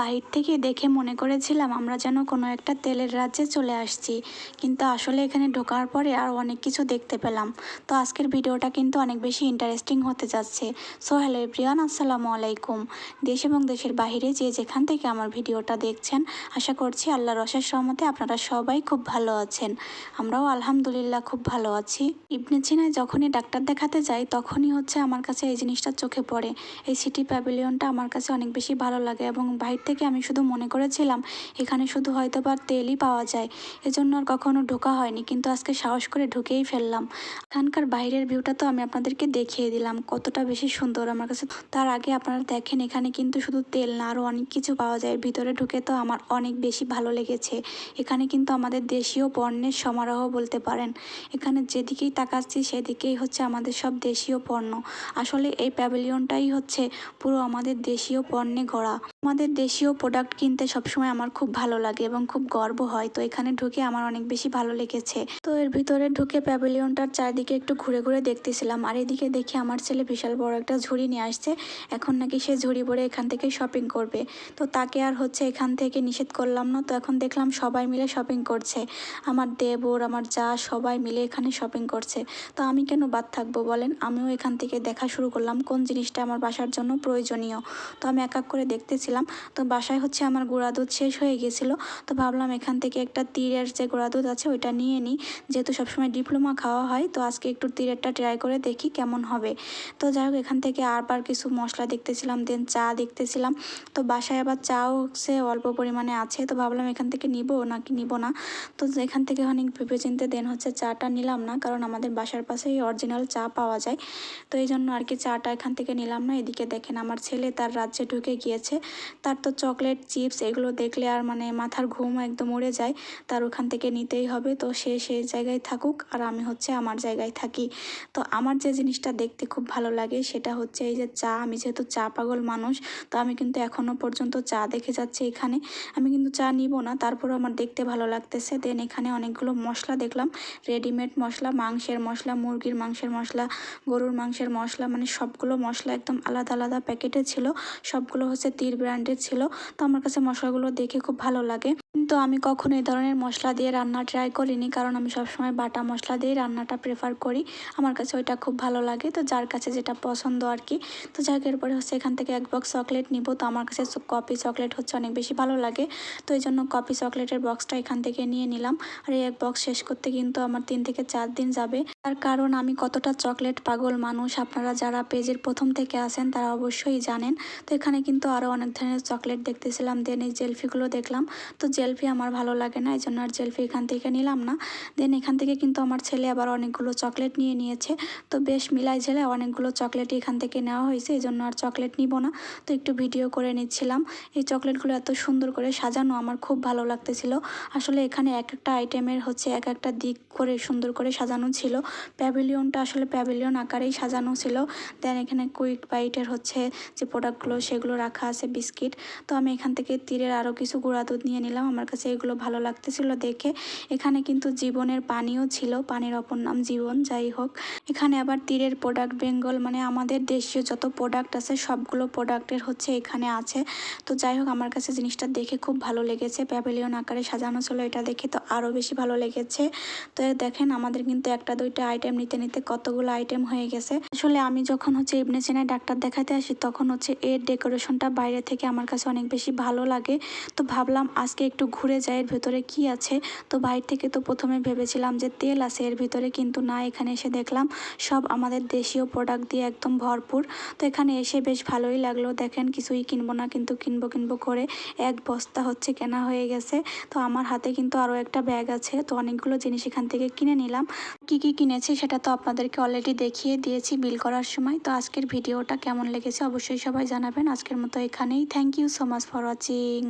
বাহির থেকে দেখে মনে করেছিলাম আমরা যেন কোনো একটা তেলের রাজ্যে চলে আসছি। কিন্তু আসলে এখানে ঢোকার পরে আর অনেক কিছু দেখতে পেলাম। তো আজকের ভিডিওটা কিন্তু অনেক বেশি ইন্টারেস্টিং হতে যাচ্ছে। সো হ্যালো এভরিওয়ান আসসালামু আলাইকুম। দেশ এবং দেশের বাইরে যে যেখান থেকে আমার ভিডিওটা দেখছেন, আশা করছি আল্লাহর রসের রহমতে আপনারা সবাই খুব ভালো আছেন। আমরাও আলহামদুলিল্লাহ খুব ভালো আছি। ইবনে সিনায় যখনই ডাক্তার দেখাতে যাই, তখনই হচ্ছে আমার কাছে এই জিনিসটা চোখে পড়ে। এই সিটি প্যাভিলিয়নটা আমার কাছে অনেক বেশি ভালো লাগে এবং বাইরে থেকে আমি শুধু মনে করেছিলাম, এখানে শুধু হয়তো বা তেলই পাওয়া যায়। এজন্য আর কখনো ঢোকা হয়নি, কিন্তু আজকে সাহস করে ঢুকেই ফেললাম। এখানকার বাইরের ভিউটা তো আমি আপনাদেরকে দেখিয়ে দিলাম, কতটা বেশি সুন্দর আমার কাছে। তার আগে আপনারা দেখেন, এখানে কিন্তু শুধু তেল না আরও অনেক কিছু পাওয়া যায়। ভিতরে ঢুকে তো আমার অনেক বেশি ভালো লেগেছে। এখানে কিন্তু আমাদের দেশীয় পণ্যের সমারোহ বলতে পারেন। এখানে যেদিকেই তাকাচ্ছি, সেদিকেই হচ্ছে আমাদের সব দেশীয় পণ্য। আসলে এই প্যাভিলিয়নটাই হচ্ছে পুরো আমাদের দেশীয় পণ্যে গড়া। আমাদের দেশীয় প্রোডাক্ট কিনতে সবসময় আমার খুব ভালো লাগে এবং খুব গর্ব হয়। তো এখানে ঢুকে আমার অনেক বেশি ভালো লেগেছে। তো এর ভিতরে ঢুকে প্যাভিলিয়নটার চারিদিকে একটু ঘুরে ঘুরে দেখতেছিলাম। আর এদিকে দেখে আমার ছেলে বিশাল বড় একটা ঝুড়ি নিয়ে আসছে। এখন নাকি সে ঝুড়ি ভরে এখান থেকে শপিং করবে। তো তাকে আর হচ্ছে এখান থেকে নিষেধ করলাম না। তো এখন দেখলাম সবাই মিলে শপিং করছে। আমার দেবর, আমার যা, সবাই মিলে এখানে শপিং করছে। তো আমি কেন বাদ থাকব বলেন? আমিও এখান থেকে দেখা শুরু করলাম। কোন জিনিসটা আমার বাসার জন্য প্রয়োজনীয়? তো আমি এক এক করে দেখতেছিলাম তো বাসায় হচ্ছে আমার গুঁড়া দুধ শেষ হয়ে গেছিল। তো ভাবলাম এখান থেকে একটা তীরের যে গুঁড়া দুধ আছে ওইটা নিয়ে নিই। যেহেতু সবসময় ডিপ্লোমা খাওয়া হয়, তো আজকে একটু তীরেরটা ট্রাই করে দেখি কেমন হবে। তো যাই হোক, এখান থেকে আরবার কিছু মশলা দেখতেছিলাম দেন চা দেখতেছিলাম। তো বাসায় আবার চাও সে অল্প পরিমাণে আছে, তো ভাবলাম এখান থেকে নিব নাকি নিব না? তো এখান থেকে অনেক ভেবে চিনতে দেন হচ্ছে চাটা নিলাম না, কারণ আমাদের বাসার পাশেই অরিজিনাল চা পাওয়া যায়। তো এই জন্য আর কি চাটা এখান থেকে নিলাম না। এদিকে দেখেন আমার ছেলে তার রাজ্যে ঢুকে গিয়েছে। তার তো চকলেট, চিপস এগুলো দেখলে আর মানে মাথার ঘুম একদম উড়ে যায়। তার ওখান থেকে নিতেই হবে। তো সে সেই জায়গায় থাকুক আর আমি হচ্ছে আমার জায়গায় থাকি। তো আমার যে জিনিসটা দেখতে খুব ভালো লাগে সেটা হচ্ছে এই যে চা। আমি যেহেতু চা পাগল মানুষ, তো আমি কিন্তু এখনও পর্যন্ত চা দেখে যাচ্ছি এখানে। আমি কিন্তু চা নিব না তারপরও আমার দেখতে ভালো লাগতেছে। দেন এখানে অনেকগুলো মশলা দেখলাম। রেডিমেড মশলা, মাংসের মশলা, মুরগির মাংসের মশলা, গরুর মাংসের মশলা মানে সবগুলো মশলা একদম আলাদা আলাদা প্যাকেটে ছিল। সবগুলো হচ্ছে তীর ব্র্যান্ডের ছিল তো আমার কাছে মশলাগুলো দেখে খুব ভালো লাগে। কিন্তু আমি কখনো এই ধরনের মশলা দিয়ে রান্না ট্রাই করিনি, কারণ আমি সবসময় বাটা মশলা দিয়েই রান্নাটা প্রেফার করি। আমার কাছে ওইটা খুব ভালো লাগে, তো যার কাছে যেটা পছন্দ আর কি তো যাই হোক এরপরে হচ্ছে এখান থেকে এক বক্স চকলেট নিব। তো আমার কাছে কপি চকলেট হচ্ছে অনেক বেশি ভালো লাগে। তো এই জন্য কপি চকলেটের বক্সটা এখান থেকে নিয়ে নিলাম। আর এই এক বক্স শেষ করতে কিন্তু আমার তিন থেকে চার দিন যাবে। তার কারণ আমি কতটা চকলেট পাগল মানুষ, আপনারা যারা পেজের প্রথম থেকে আসেন তারা অবশ্যই জানেন। তো এখানে কিন্তু আরও অনেক ধরনের চকলেট দেখতেছিলাম দেন এই জেলফিগুলো দেখলাম। তো জেলফি আমার ভালো লাগে না এই জন্য আর জেলফি এখান থেকে নিলাম না। দেন এখান থেকে কিন্তু আমার ছেলে আবার অনেকগুলো চকলেট নিয়ে নিয়েছে। তো বেশ মিলাই ঝেলে অনেকগুলো চকলেটই এখান থেকে নেওয়া হয়েছে এই জন্য আর চকলেট নিব না। তো একটু ভিডিও করে নিচ্ছিলাম। এই চকলেটগুলো এত সুন্দর করে সাজানো আমার খুব ভালো লাগতেছিল। আসলে এখানে এক একটা আইটেমের হচ্ছে এক একটা দিক করে সুন্দর করে সাজানো ছিল। প্যাভিলিয়নটা আসলে প্যাভিলিয়ন আকারেই সাজানো ছিল। দেন এখানে কুইক বাইটের হচ্ছে যে প্রোডাক্টগুলো সেগুলো রাখা আছে বিস্কিট তো আমি এখান থেকে তীরের আরও কিছু গুঁড়া দুধ নিয়ে নিলাম। আমার কাছে এগুলো ভালো লাগতেছিল দেখে। এখানে কিন্তু জীবনের পানিও ছিল, পানির অপর নাম জীবন, যাই হোক। এখানে আবার তীরের প্রোডাক্ট বেঙ্গল মানে আমাদের দেশীয় যত প্রোডাক্ট আছে, সবগুলো প্রোডাক্টের হচ্ছে এখানে আছে। তো যাই হোক, আমার কাছে জিনিসটা দেখে খুব ভালো লেগেছে। প্যাভিলিয়ন আকারে সাজানো ছিল, এটা দেখে তো আরও বেশি ভালো লেগেছে। তো দেখেন, আমাদের কিন্তু একটা দুইটা আইটেম নিতে নিতে কতগুলো আইটেম হয়ে গেছে। আসলে আমি যখন হচ্ছে ইবনে সিনায় ডাক্তার দেখাতে আসি, তখন হচ্ছে এর ডেকোরেশনটা বাইরে থেকে আমার কাছে অনেক বেশি ভালো লাগে। তো ভাবলাম আজকে একটু ঘুরে যাই, এর ভেতরে কি আছে? তো বাইরে থেকে তো প্রথমে ভেবেছিলাম যে তেল আছে, এর ভিতরে কিন্তু না, এখানে এসে দেখলাম সব আমাদের দেশীয় প্রোডাক্ট দিয়ে একদম ভরপুর। তো এখানে এসে বেশ ভালোই লাগল। দেখেন, কিছুই কিনবো না, কিন্তু কিনবো কিনবো করে এক বস্তা হচ্ছে কেনা হয়ে গেছে। তো আমার হাতে কিন্তু আরও একটা ব্যাগ আছে। তো অনেকগুলো জিনিস এখান থেকে কিনে নিলাম। কি কি কিনেছি সেটা তো আপনাদেরকে অলরেডি দেখিয়ে দিয়েছি বিল করার সময়। তো আজকের ভিডিওটা কেমন লেগেছে অবশ্যই সবাই জানাবেন। আজকের মতো এখানেই। Thank you so much for watching